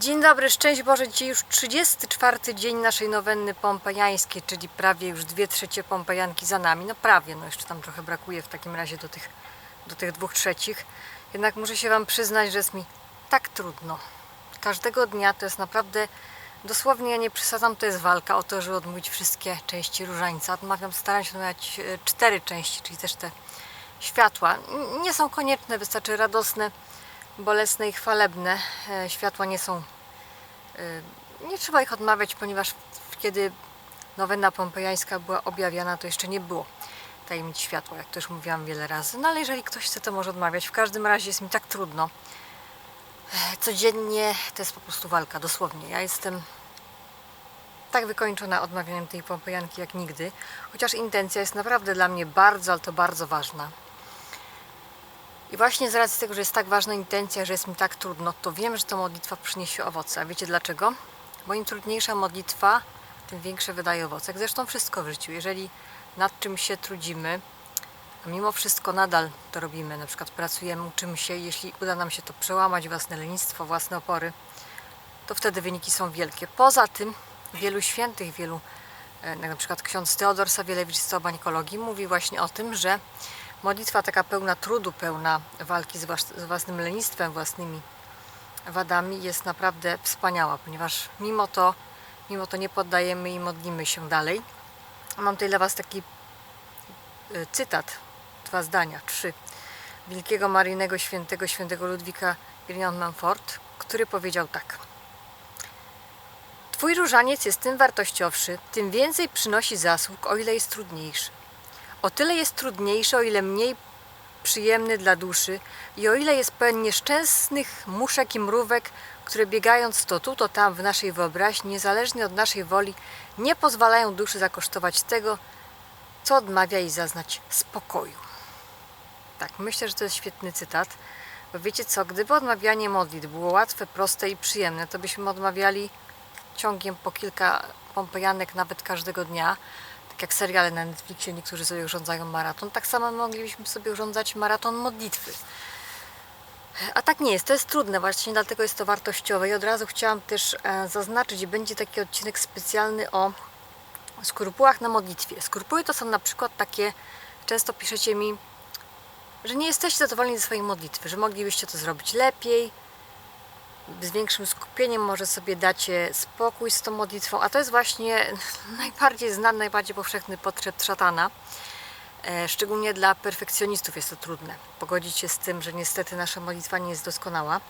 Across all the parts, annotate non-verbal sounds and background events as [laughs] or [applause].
Dzień dobry, szczęść Boże. Dzisiaj już 34 dzień naszej nowenny pompejańskiej, czyli prawie już dwie trzecie pompejanki za nami. No prawie, no jeszcze tam trochę brakuje w takim razie do tych, do tych dwóch trzecich. Jednak muszę się Wam przyznać, że jest mi tak trudno. Każdego dnia to jest naprawdę, dosłownie ja nie przesadzam, to jest walka o to, żeby odmówić wszystkie części różańca. Odmawiam, staram się odmawiać e, cztery części, czyli też te światła. Nie są konieczne, wystarczy radosne, bolesne i chwalebne. E, Światła nie są Y, Nie trzeba ich odmawiać, ponieważ kiedy nowena pompejańska była objawiana, to jeszcze nie było tajemnic światła, jak to już mówiłam wiele razy. No ale jeżeli ktoś chce, to może odmawiać. W każdym razie jest mi tak trudno. E, Codziennie to jest po prostu walka, dosłownie. Ja jestem tak wykończona odmawianiem tej pompejanki jak nigdy, chociaż intencja jest naprawdę dla mnie bardzo, ale to bardzo ważna. I właśnie z racji tego, że jest tak ważna intencja, że jest mi tak trudno, to wiem, że ta modlitwa przyniesie owoce. A wiecie dlaczego? Bo im trudniejsza modlitwa, tym większe wydaje owoce. Jak zresztą wszystko w życiu. Jeżeli nad czym się trudzimy, a mimo wszystko nadal to robimy, na przykład pracujemy, uczymy się, jeśli uda nam się to przełamać, własne lenistwo, własne opory, to wtedy wyniki są wielkie. Poza tym wielu świętych, wielu, e, na przykład ksiądz Teodor Sawielewicz z Obańkologii mówi właśnie o tym, że modlitwa taka pełna trudu, pełna walki z, z własnym lenistwem, własnymi wadami jest naprawdę wspaniała, ponieważ mimo to, mimo to nie poddajemy i modlimy się dalej. Mam tutaj dla Was taki e, cytat, dwa zdania, trzy, wielkiego maryjnego świętego, świętego Ludwika Irion Manfort, który powiedział tak. Twój różaniec jest tym wartościowszy, tym więcej przynosi zasług, o ile jest trudniejszy. O tyle jest trudniejszy, o ile mniej przyjemny dla duszy i o ile jest pełen nieszczęsnych muszek i mrówek, które biegając to tu, to tam w naszej wyobraźni, niezależnie od naszej woli, nie pozwalają duszy zakosztować tego, co odmawia jej zaznać spokoju. Tak, myślę, że to jest świetny cytat, bo wiecie co, gdyby odmawianie modlitw było łatwe, proste i przyjemne, to byśmy odmawiali ciągiem po kilka pompejanek nawet każdego dnia, tak jak seriale na Netflixie, niektórzy sobie urządzają maraton, tak samo moglibyśmy sobie urządzać maraton modlitwy. A tak nie jest, to jest trudne, właśnie dlatego jest to wartościowe i od razu chciałam też e, zaznaczyć, będzie taki odcinek specjalny o skrupułach na modlitwie. Skrupuły to są na przykład takie, często piszecie mi, że nie jesteście zadowoleni ze swojej modlitwy, że moglibyście to zrobić lepiej, z większym skupieniem może sobie dacie spokój z tą modlitwą, a to jest właśnie [laughs] najbardziej znany, najbardziej powszechny potrzeb szatana. E, Szczególnie dla perfekcjonistów jest to trudne. Pogodzić się z tym, że niestety nasza modlitwa nie jest doskonała,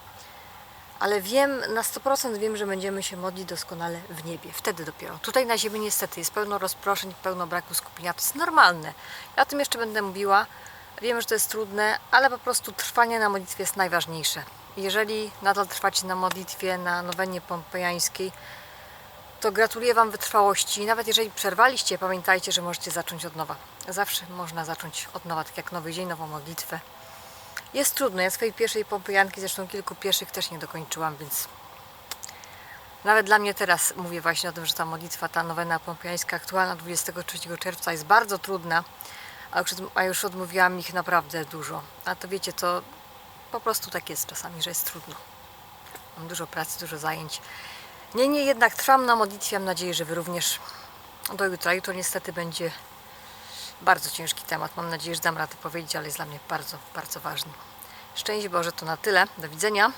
ale wiem, na 100% wiem, że będziemy się modlić doskonale w niebie. Wtedy dopiero. Tutaj na ziemi niestety jest pełno rozproszeń, pełno braku skupienia. To jest normalne. Ja o tym jeszcze będę mówiła. Wiem, że to jest trudne, ale po prostu trwanie na modlitwie jest najważniejsze. Jeżeli nadal trwacie na modlitwie, na nowenie pompejańskiej, to gratuluję Wam wytrwałości. Nawet jeżeli przerwaliście, pamiętajcie, że możecie zacząć od nowa. Zawsze można zacząć od nowa, tak jak nowy dzień, nową modlitwę. Jest trudno. Ja swojej pierwszej pompejanki, zresztą kilku pierwszych też nie dokończyłam, więc nawet dla mnie teraz mówię właśnie o tym, że ta modlitwa, ta nowena pompejańska aktualna 23 czerwca jest bardzo trudna, a już, a już odmówiłam ich naprawdę dużo. A to wiecie, to po prostu tak jest czasami, że jest trudno. Mam dużo pracy, dużo zajęć. Niemniej jednak trwam na modlitwie. Mam nadzieję, że Wy również do jutra. Jutro niestety będzie bardzo ciężki temat. Mam nadzieję, że dam radę powiedzieć, ale jest dla mnie bardzo, bardzo ważny. Szczęść Boże, to na tyle. Do widzenia.